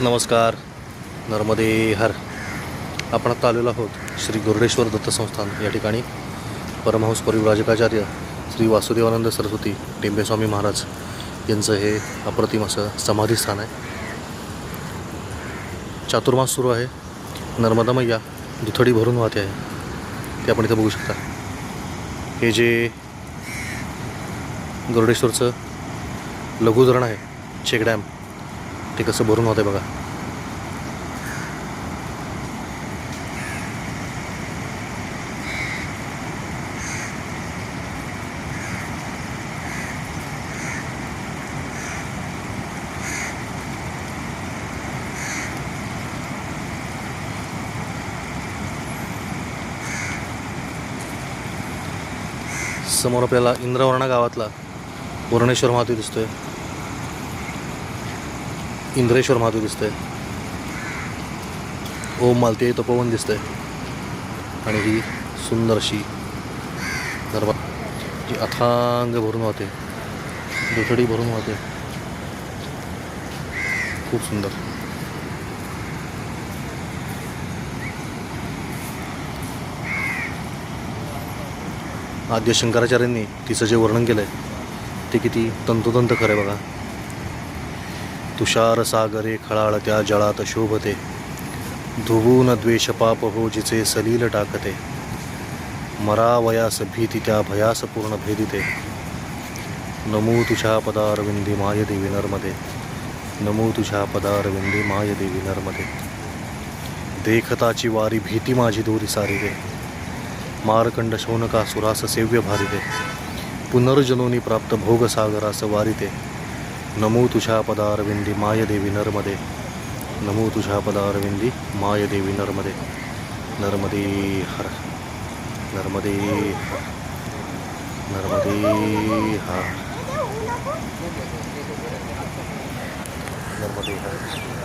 नमस्कार. नर्मदे हर. आपण आता आलेलो आहोत श्री गुरुडेश्वर दत्त संस्थान या ठिकाणी. परमहंस परिवराजकाचार्य श्री वासुदेवानंद सरस्वती टेंबेस्वामी महाराज यांचं हे अप्रतिम असं समाधीस्थान आहे. चातुर्मास सुरू आहे. नर्मदा मैया दुथडी भरून वाहते आहे. ते आपण इथं बघू शकता. हे जे गरुडेश्वरचं लघु धरण आहे चेक डॅम ते कसं भरून होतं बघा. समोर आपल्याला इंद्रवर्णा गावातला वर्णेश्वर महादेव दिसतोय. इंद्रेश्वर महादेव दिसतंय. ओम मालती तपोवन दिसतंय. आणि ही सुंदर अशी दरबार जी अथांग भरून वाहते. दुथडी भरून वाहते. खूप सुंदर. आद्य शंकराचार्यांनी तिचं जे वर्णन केलं आहे ते किती तंतोतंत खरं आहे बघा. तुषार सागरे खळाळत्या जळात शोभते. धुवून द्वेष पाप हो जिचे सलील टाकते. मरावयास भीती त्या भयास पूर्ण भेदिते. नमो तुझ्या पदारविंदी मायदेवी नर्मदे. नमो तुझ्या पदारविंदी मायदेवी नर्मदे. देखताची वारी भीती माझी दोरी सारी दे मारकंड शौनका सुरास सेव्य भारिते. पुनर्जनोनी प्राप्त भोगसागरास वारिते. नमो तुझ्या पदारविंदी मायदेवी नर्मदे। नमो तुझ्या पदारविंदी मायदेवी नर्मदे। नर्मदे हर। नर्मदे हर नर्मदे हर। नर्मदे हर।